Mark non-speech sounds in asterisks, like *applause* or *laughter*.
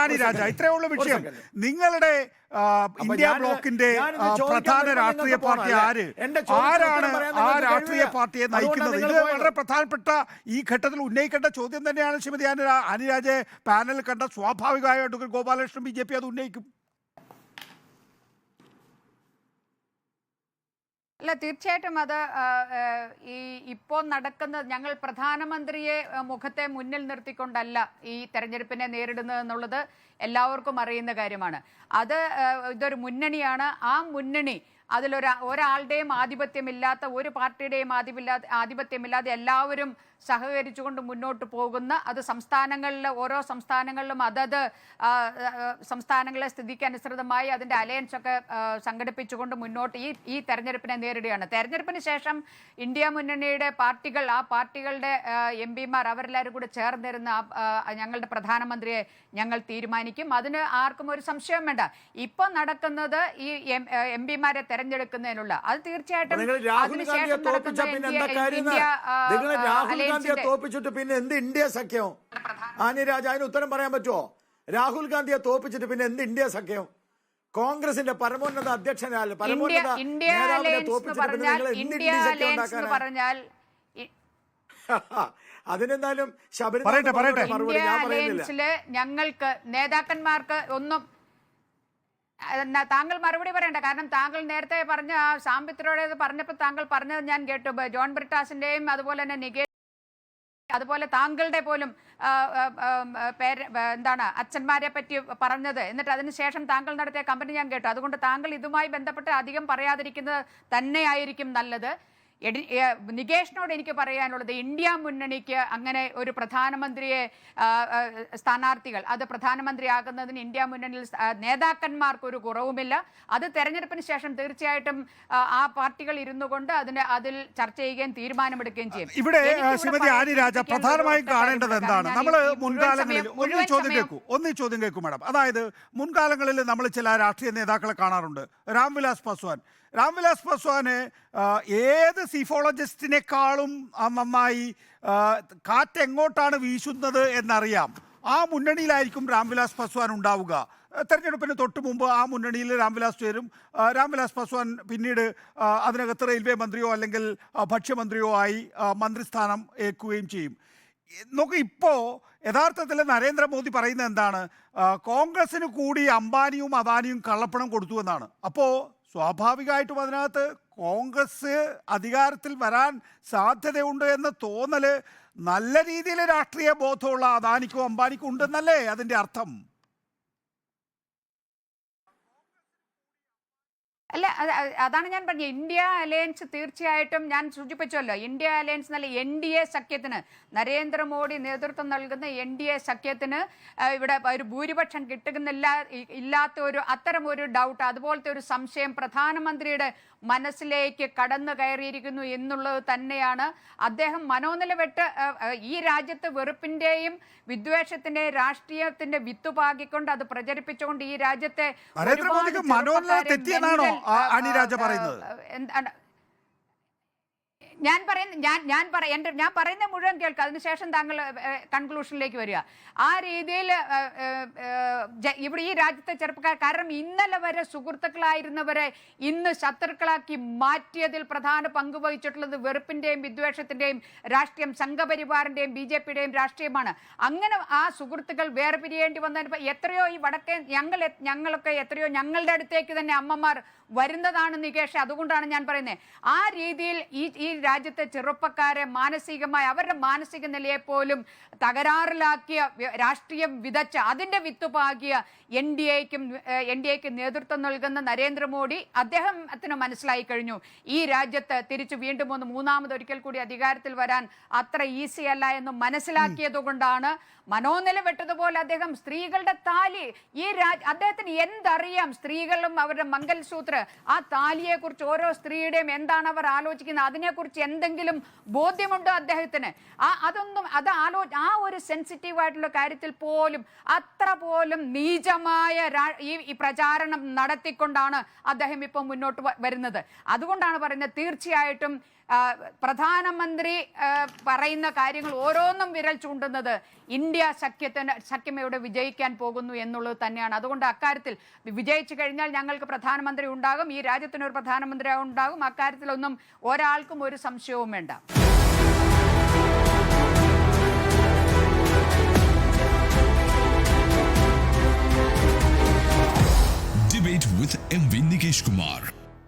Annie രാജ. ഇത്രയേ ഉള്ള വിഷയം. നിങ്ങളുടെ ഇന്ത്യ ബ്ലോക്കിന്റെ പ്രധാന രാഷ്ട്രീയ പാർട്ടി ആര്? ആരാണ് ആ രാഷ്ട്രീയ പാർട്ടിയെ നയിക്കുന്നത്? ഇത് വളരെ പ്രധാനപ്പെട്ട ഈ ഘട്ടത്തിൽ ഉന്നയിക്കേണ്ട ചോദ്യം തന്നെയാണ് ശ്രീമതി ആനി പാനൽ കണ്ട സ്വാഭാവികമായിട്ട് ഗോപാലകൃഷ്ണൻ ബി ജെ പി അത് ഉന്നയിക്കും. അല്ല തീർച്ചയായിട്ടും അത് ഈ ഇപ്പോൾ നടക്കുന്ന ഞങ്ങൾ പ്രധാനമന്ത്രിയെ മുഖത്തെ മുന്നിൽ നിർത്തിക്കൊണ്ടല്ല ഈ തെരഞ്ഞെടുപ്പിനെ നേരിടുന്നത് എന്നുള്ളത് എല്ലാവർക്കും അറിയുന്ന കാര്യമാണ്. അത് ഇതൊരു മുന്നണിയാണ്. ആ മുന്നണി അതിലൊരു ഒരാളുടെയും ആധിപത്യമില്ലാത്ത ഒരു പാർട്ടിയുടെയും ആധിപത്യ ആധിപത്യമില്ലാതെ എല്ലാവരും സഹകരിച്ചുകൊണ്ട് മുന്നോട്ട് പോകുന്ന അത് സംസ്ഥാനങ്ങളിൽ ഓരോ സംസ്ഥാനങ്ങളിലും അതത് സംസ്ഥാനങ്ങളെ സ്ഥിതിക്ക് അനുസൃതമായി അതിന്റെ അലയൻസ് ഒക്കെ സംഘടിപ്പിച്ചുകൊണ്ട് മുന്നോട്ട് ഈ ഈ തെരഞ്ഞെടുപ്പിനെ നേരിടുകയാണ്. തെരഞ്ഞെടുപ്പിന് ശേഷം ഇന്ത്യ മുന്നണിയുടെ പാർട്ടികൾ ആ പാർട്ടികളുടെ എം പിമാർ അവരെല്ലാവരും കൂടി ചേർന്നിരുന്ന ഞങ്ങളുടെ പ്രധാനമന്ത്രിയെ ഞങ്ങൾ തീരുമാനിക്കും. അതിന് ആർക്കും ഒരു സംശയം വേണ്ട. ഇപ്പം നടക്കുന്നത് ഈ എം പിമാരെ തെരഞ്ഞെടുക്കുന്നതിനുള്ള. അത് തീർച്ചയായിട്ടും നിങ്ങൾ രാഹുൽ അതിനുശേഷം ഗാന്ധിയെ തോപ്പിച്ച നടക്കുന്ന പിന്നെ കാര്യം നിങ്ങൾ രാഹുൽ ഗാന്ധിയെ തോപ്പിച്ചിട്ട് പിന്നെ എന്ത് ഇന്ത്യ സഖ്യം? ആനി രാജ അതിന് ഉത്തരം പറയാൻ പറ്റുമോ രാഹുൽ ഗാന്ധിയെ തോപ്പിച്ചിട്ട് പിന്നെ എന്ത് ഇന്ത്യ സഖ്യം? കോൺഗ്രസിന്റെ പരമോന്നത അധ്യക്ഷനാൽ പരമോന്നത ഇന്ത്യ നേതാവിനെ തോപ്പിച്ചിട്ട് പിന്നെ പറഞ്ഞാൽ നിങ്ങൾ എന്ത് ഇന്ത്യ സഖ്യം അലയൻസ് എന്ന് പറഞ്ഞാൽ ഇ- *laughs* അതിനെന്തായാലും പറയുന്നില്ല. ഞങ്ങൾക്ക് നേതാക്കന്മാർക്ക് ഒന്നും താങ്കൾ മറുപടി പറയണ്ട. കാരണം താങ്കൾ നേരത്തെ പറഞ്ഞ സാമ്പിത്രയുടെ പറഞ്ഞപ്പോൾ താങ്കൾ പറഞ്ഞത് ഞാൻ കേട്ടു. ജോൺ ബ്രിട്ടാസിന്റെയും അതുപോലെ തന്നെ നികേഷ് അതുപോലെ താങ്കളുടെ പോലും പേര് എന്താണ് അച്ഛന്മാരെ പറ്റി പറഞ്ഞത്. എന്നിട്ട് അതിനുശേഷം താങ്കൾ നടത്തിയ കമ്പനി ഞാൻ കേട്ടു. അതുകൊണ്ട് താങ്കൾ ഇതുമായി ബന്ധപ്പെട്ട് അധികം പറയാതിരിക്കുന്നത് തന്നെയായിരിക്കും നല്ലത്. നികേഷിനോട് എനിക്ക് പറയാനുള്ളത് ഇന്ത്യ മുന്നണിക്ക് അങ്ങനെ ഒരു പ്രധാനമന്ത്രിയെ സ്ഥാനാർത്ഥികൾ അത് പ്രധാനമന്ത്രിയാകുന്നതിന് ഇന്ത്യ മുന്നണിയിൽ നേതാക്കന്മാർക്ക് ഒരു കുറവുമില്ല. അത് തെരഞ്ഞെടുപ്പിന് ശേഷം തീർച്ചയായിട്ടും ആ, പാർട്ടികൾ ഇരുന്നു കൊണ്ട് അതിന് അതിൽ ചർച്ച ചെയ്യുകയും തീരുമാനമെടുക്കുകയും ചെയ്യും. ഇവിടെ ശ്രീമതി ആനി രാജ പ്രധാനമായും കാണേണ്ടത് എന്താണ്? നമ്മൾ മുൻകാലങ്ങളിൽ ഒന്ന് ചോദ്യം കേൾക്കൂ ഒന്ന് ചോദ്യം കേൾക്കൂ മാഡം. അതായത് മുൻകാലങ്ങളിൽ നമ്മൾ ചില രാഷ്ട്രീയ നേതാക്കളെ കാണാറുണ്ട്. രാംവിലാസ് പാസ്വാൻ രാംവിലാസ് പാസ്വാന് ഏത് സീഫോളജിസ്റ്റിനേക്കാളും നന്നായി കാറ്റ് എങ്ങോട്ടാണ് വീശുന്നത് എന്നറിയാം. ആ മുന്നണിയിലായിരിക്കും രാംവിലാസ് പസ്വാൻ ഉണ്ടാവുക. തെരഞ്ഞെടുപ്പിന് തൊട്ട് മുമ്പ് ആ മുന്നണിയിൽ രാംവിലാസ് ചേരും. രാംവിലാസ് പാസ്വാൻ പിന്നീട് അതിനകത്ത് റെയിൽവേ മന്ത്രിയോ അല്ലെങ്കിൽ ഭക്ഷ്യമന്ത്രിയോ ആയി മന്ത്രിസ്ഥാനം ഏൽക്കുകയും ചെയ്യും. നോക്ക് ഇപ്പോൾ യഥാർത്ഥത്തിൽ നരേന്ദ്രമോദി പറയുന്നത് എന്താണ്? കോൺഗ്രസിന് കൂടി അംബാനിയും അദാനിയും കള്ളപ്പണം കൊടുത്തു എന്നാണ്. അപ്പോൾ സ്വാഭാവികമായിട്ടും അതിനകത്ത് കോൺഗ്രസ് അധികാരത്തിൽ വരാൻ സാധ്യതയുണ്ട് എന്ന തോന്നൽ നല്ല രീതിയിൽ രാഷ്ട്രീയ ബോധമുള്ള അദാനിക്കും അംബാനിക്കും ഉണ്ടെന്നല്ലേ അതിന്റെ അർത്ഥം? അല്ല അത് അത് അതാണ് ഞാൻ പറഞ്ഞത്. ഇന്ത്യ അലയൻസ് തീർച്ചയായിട്ടും ഞാൻ സൂചിപ്പിച്ചല്ലോ ഇന്ത്യ അലയൻസ് എന്നല്ല എൻ ഡി എ സഖ്യത്തിന്. നരേന്ദ്രമോദി നേതൃത്വം നൽകുന്ന എൻ ഡി എ സഖ്യത്തിന് ഇവിടെ ഒരു ഭൂരിപക്ഷം കിട്ടുന്നില്ല ഇല്ലാത്ത ഒരു അത്തരം ഒരു ഡൗട്ട് അതുപോലത്തെ ഒരു സംശയം പ്രധാനമന്ത്രിയുടെ മനസ്സിലേക്ക് കടന്നു കയറിയിരിക്കുന്നു എന്നുള്ളത് തന്നെയാണ്. അദ്ദേഹം മനോനിലവെട്ട് ഈ രാജ്യത്ത് വെറുപ്പിന്റെയും വിദ്വേഷത്തിന്റെയും രാഷ്ട്രീയത്തിന്റെ വിത്തുപാകിക്കൊണ്ട് അത് പ്രചരിപ്പിച്ചുകൊണ്ട് ഈ രാജ്യത്തെ മനോനില ചെറുപ്പക്കാരെ അനിരാജ പറയുന്നത്? ഞാൻ പറയുന്ന ഞാൻ ഞാൻ പറ എന്റെ ഞാൻ പറയുന്ന മുഴുവൻ കേൾക്കുക അതിനുശേഷം താങ്കൾ കൺക്ലൂഷനിലേക്ക് വരിക. ആ രീതിയിൽ ഇവിടെ ഈ രാജ്യത്തെ ചെറുപ്പക്കാർ കാരണം ഇന്നലെ വരെ സുഹൃത്തുക്കളായിരുന്നവരെ ഇന്ന് ശത്രുക്കളാക്കി മാറ്റിയതിൽ പ്രധാന പങ്ക് വഹിച്ചിട്ടുള്ളത് വെറുപ്പിന്റെയും വിദ്വേഷത്തിന്റെയും രാഷ്ട്രീയം സംഘപരിവാറിന്റെയും ബി ജെ പിയുടെയും രാഷ്ട്രീയമാണ്. അങ്ങനെ ആ സുഹൃത്തുക്കൾ വേറെ പിരിയേണ്ടി വന്നതിന് എത്രയോ ഈ വടക്കേ ഞങ്ങൾ ഞങ്ങളൊക്കെ എത്രയോ ഞങ്ങളുടെ അടുത്തേക്ക് തന്നെ അമ്മമാർ വരുന്നതാണ് നികേഷ്. അതുകൊണ്ടാണ് ഞാൻ പറയുന്നത് ആ രീതിയിൽ ഈ രാജ്യത്തെ ചെറുപ്പക്കാരെ മാനസികമായി അവരുടെ മാനസിക നിലയെ പോലും തകരാറിലാക്കിയ രാഷ്ട്രീയം വിതച്ച അതിന്റെ വിത്തുപാകിയ എൻ ഡി എക്കും എൻ ഡി എക്ക് നേതൃത്വം നൽകുന്ന നരേന്ദ്രമോദി അദ്ദേഹത്തിന് മനസ്സിലായി കഴിഞ്ഞു. ഈ രാജ്യത്ത് തിരിച്ചു വീണ്ടും ഒന്ന് മൂന്നാമത് ഒരിക്കൽ കൂടി അധികാരത്തിൽ വരാൻ അത്ര ഈസി അല്ല എന്ന് മനസ്സിലാക്കിയതുകൊണ്ടാണ് മനോനില വെട്ടതുപോലെ അദ്ദേഹം സ്ത്രീകളുടെ താലി ഈ രാജ് അദ്ദേഹത്തിന് എന്തറിയാം സ്ത്രീകളും അവരുടെ മംഗൽസൂത്ര ആ താലിയെ കുറിച്ച് ഓരോ സ്ത്രീയുടെയും എന്താണ് അവർ ആലോചിക്കുന്നത്? അതിനെക്കുറിച്ച് എന്തെങ്കിലും ബോധ്യമുണ്ടോ അദ്ദേഹത്തിന്? ആ അതൊന്നും അത് ആലോ ആ ഒരു സെൻസിറ്റീവ് ആയിട്ടുള്ള കാര്യത്തിൽ പോലും അത്ര പോലും നീചമായ ഈ പ്രചാരണം നടത്തിക്കൊണ്ടാണ് അദ്ദേഹം ഇപ്പം മുന്നോട്ട് വരുന്നത്. അതുകൊണ്ടാണ് പറയുന്നത് തീർച്ചയായിട്ടും പ്രധാനമന്ത്രി പറയുന്ന കാര്യങ്ങൾ ഓരോന്നും വിരൽ ചൂണ്ടുന്നത് ഇന്ത്യ സഖ്യത്തിന് സഖ്യമയുടെ വിജയിക്കാൻ പോകുന്നു എന്നുള്ളത് തന്നെയാണ്. അതുകൊണ്ട് അക്കാര്യത്തിൽ വിജയിച്ചു കഴിഞ്ഞാൽ ഞങ്ങൾക്ക് പ്രധാനമന്ത്രി ഉണ്ടാകും. ഈ രാജ്യത്തിനൊരു പ്രധാനമന്ത്രി ഉണ്ടാകും അക്കാര്യത്തിലൊന്നും ഒരാൾക്കും ഒരു സംശയവും വേണ്ട.